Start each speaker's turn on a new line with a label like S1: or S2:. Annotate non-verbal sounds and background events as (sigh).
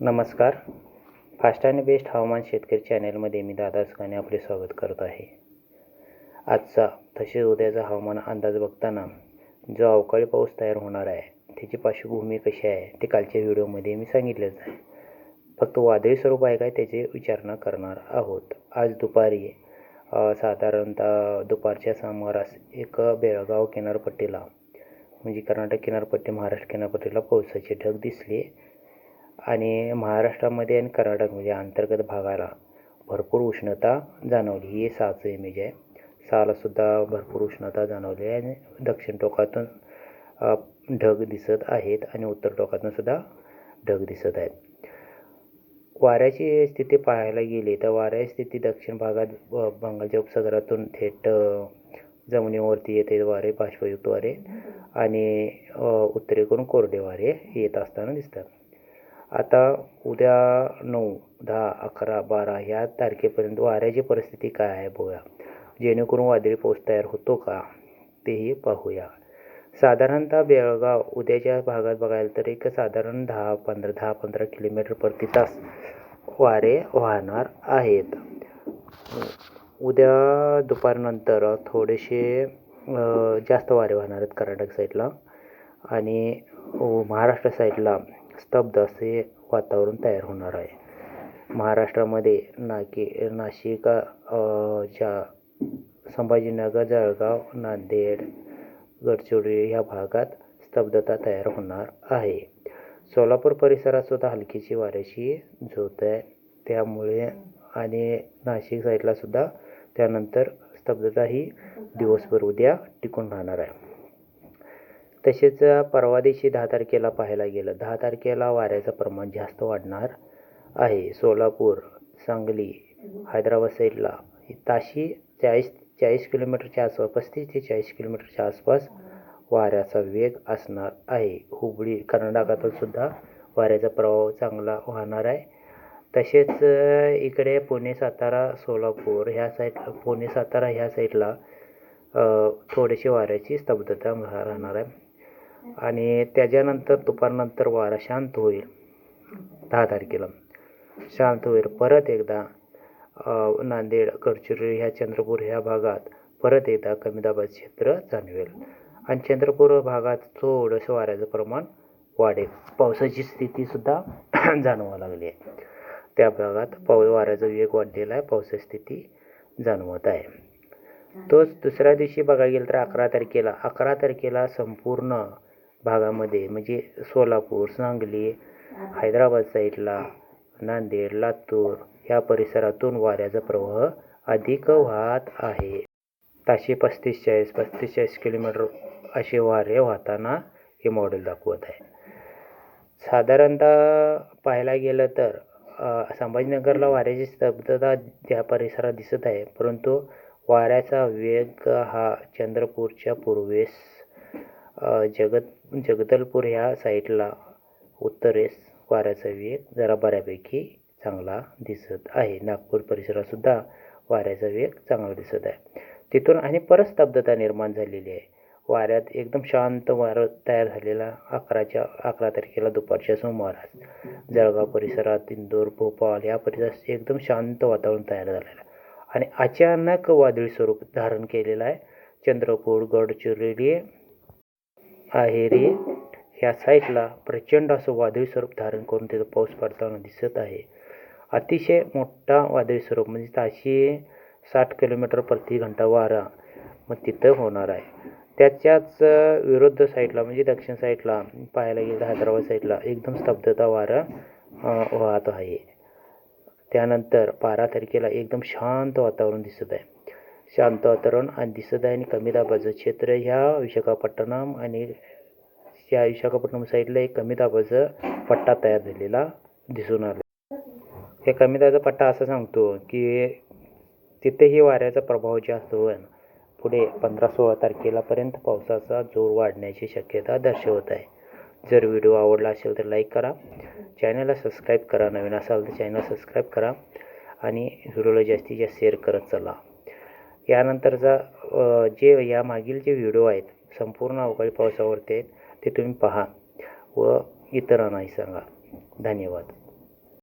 S1: नमस्कार. फास्ट आणि बेस्ट हवामान शेतकरी चॅनेलमध्ये मी दादा सुखाने आपले स्वागत करत आहे. आजचा तसेच उद्याचा हवामान अंदाज बघताना जो अवकाळी पाऊस तयार होणार आहे त्याची पार्श्वभूमी कशी आहे ते कालच्या व्हिडिओमध्ये मी सांगितलेच आहे. फक्त वादळी स्वरूप आहे काय त्याची विचारणा करणार आहोत. आज दुपारी साधारणतः दुपारच्या सुमारास एक बेळगाव किनारपट्टीला म्हणजे कर्नाटक किनारपट्टी महाराष्ट्र किनारपट्टीला पावसाचे ढग दिसले आणि महाराष्ट्रामध्ये आणि कर्नाटक म्हणजे अंतर्गत भागाला भरपूर उष्णता जाणवली. ही सहाचं इमेज आहे. सहालासुद्धा भरपूर उष्णता जाणवली आहे आणि दक्षिण टोकातून ढग दिसत आहेत आणि उत्तर टोकातूनसुद्धा ढग दिसत आहेत. वाऱ्याची स्थिती पाहायला गेली तर वाऱ्याची स्थिती दक्षिण भागात ब- बंगालच्या उपसागरातून थेट जमिनीवरती येते वारे बाष्पयुक्त वारे आणि उत्तरेकडून कोरडे वारे येत असताना दिसतात. आता उद्या नऊ दहा अकरा बारा ह्या तारखेपर्यंत वाऱ्याची परिस्थिती काय आहे बघूया. जेणेकरून वादळी पाऊस तयार होतो का तेही पाहूया. साधारणतः बेळगाव उद्याच्या भागात बघायला तर एक साधारण दहा पंधरा दहा पंधरा किलोमीटर प्रति तास वारे वाहणार आहेत. उद्या दुपारनंतर थोडेसे जास्त वारे वाहणार आहेत कर्नाटक साईडला आणि महाराष्ट्र साईडला स्तब्ध असे वातावरण तयार होणार आहे. महाराष्ट्रामध्ये नाके नाशिका ज्या च्या संभाजीनगर जळगाव नांदेड गडचिरोली ह्या भागात स्तब्धता तयार होणार आहे. सोलापूर परिसरात सुद्धा हलकीची वाऱ्याची झोत आहे. त्यामुळे आणि नाशिक साईडला सुद्धा त्यानंतर स्तब्धता ही दिवसभर उद्या टिकून राहणार आहे. तसेच परवा दिवशी दहा तारखेला पाहायला गेलं. दहा तारखेला वाऱ्याचं प्रमाण जास्त वाढणार आहे. सोलापूर सांगली हैदराबाद साईडला ताशी चाळीस चाळीस किलोमीटरच्या आसपास पस्तीस ते चाळीस किलोमीटरच्या आसपास वाऱ्याचा वेग असणार आहे. हुबळी कर्नाटकातून सुद्धा वाऱ्याचा प्रभाव चांगला वाहणार आहे. तसेच इकडे पुणे सातारा सोलापूर ह्या साईड पुणे सातारा ह्या साईडला अ, थोडीशी वाऱ्याची स्तब्धता राहणार आहे. आणि त्याच्यानंतर दुपारनंतर वारा शांत होईल. दहा तारखेला. शांत होईल. परत एकदा नांदेड गडचिरोली ह्या चंद्रपूर ह्या भागात परत एकदा कमी दाबाचे क्षेत्र जाणवेल. आणि चंद्रपूर भागात थोडंसं वाऱ्याचं प्रमाण वाढेल. पावसाची स्थितीसुद्धा (clears throat) जाणवा लागली आहे. त्या भागात पाऊ वाऱ्याचा वेग वाढलेला आहे. पावसाची स्थिती जाणवत आहे. तोच दुसऱ्या दिवशी बघायला गेलं तर अकरा तारखेला. अकरा तारखेला संपूर्ण भागामध्ये म्हणजे सोलापूर सांगली हैदराबाद साईडला नांदेड लातूर ह्या परिसरातून वाऱ्याचा प्रवाह अधिक वाहत आहे. ताशे पस्तीस चाळीस पस्तीस चाळीस किलोमीटर असे वारे वाहताना हे मॉडेल दाखवत आहे. साधारणतः पाहायला गेलं तर संभाजीनगरला वाऱ्याची स्तब्धता त्या परिसरात दिसत आहे परंतु वाऱ्याचा वेग हा चंद्रपूरच्या पूर्वेस जगत जगदलपूर ह्या साईडला उत्तरेस वाऱ्याचा वेग जरा बऱ्यापैकी चांगला दिसत आहे. नागपूर परिसरातसुद्धा वाऱ्याचा वेग चांगला दिसत आहे. तिथून आणि परत स्तब्धता निर्माण झालेली आहे. वाऱ्यात एकदम शांत वारं तयार झालेला अकराच्या अकरा तारखेला दुपारच्या सोमवारात जळगाव परिसरात इंदोर भोपाळ या परिसरात एकदम शांत वातावरण तयार झालेलं आहे. आणि अचानक वादळी स्वरूप धारण केलेलं आहे. चंद्रपूर गडचिरोली आहेरी ह्या साईडला प्रचंड असं वादळी स्वरूप धारण करून तिथं पाऊस पडताना दिसत आहे. अतिशय मोठा वादळी स्वरूप म्हणजे ताशी साठ किलोमीटर प्रति घंटा वारा मग तिथं होणार आहे. त्याच्याच विरुद्ध साईडला म्हणजे दक्षिण साईडला पाहायला गेलं हैदराबाद साईडला एकदम स्तब्धता वारा वाहत आहे. त्यानंतर बारा तारखेला एकदम शांत वातावरण दिसत आहे. शांत वातावरण आणि दिसत आहे आणि कमी दाबाचं क्षेत्र ह्या विशाखापट्टणम आणि या विशाखापट्टणम साईडला एक कमी दाबाचा पट्टा तयार झालेला दिसून आला. हे कमी दाबाचा पट्टा असं सांगतो की तिथेही वाऱ्याचा प्रभाव जास्त होईल पुढे पंधरा सोळा तारखेलापर्यंत पावसाचा जोर वाढण्याची शक्यता दर्शवत आहे. जर व्हिडिओ आवडला असेल तर लाईक करा. चॅनलला सबस्क्राईब करा. नवीन असाल तर चॅनल सबस्क्राईब करा. आणि व्हिडिओला जास्तीत जास्त शेअर करत चला. यानंतरचा जे या मागील जे व्हिडिओ आहेत संपूर्ण अवकाळी पावसावरती आहेत ते तुम्ही पहा व इतरांनाही सांगा. धन्यवाद.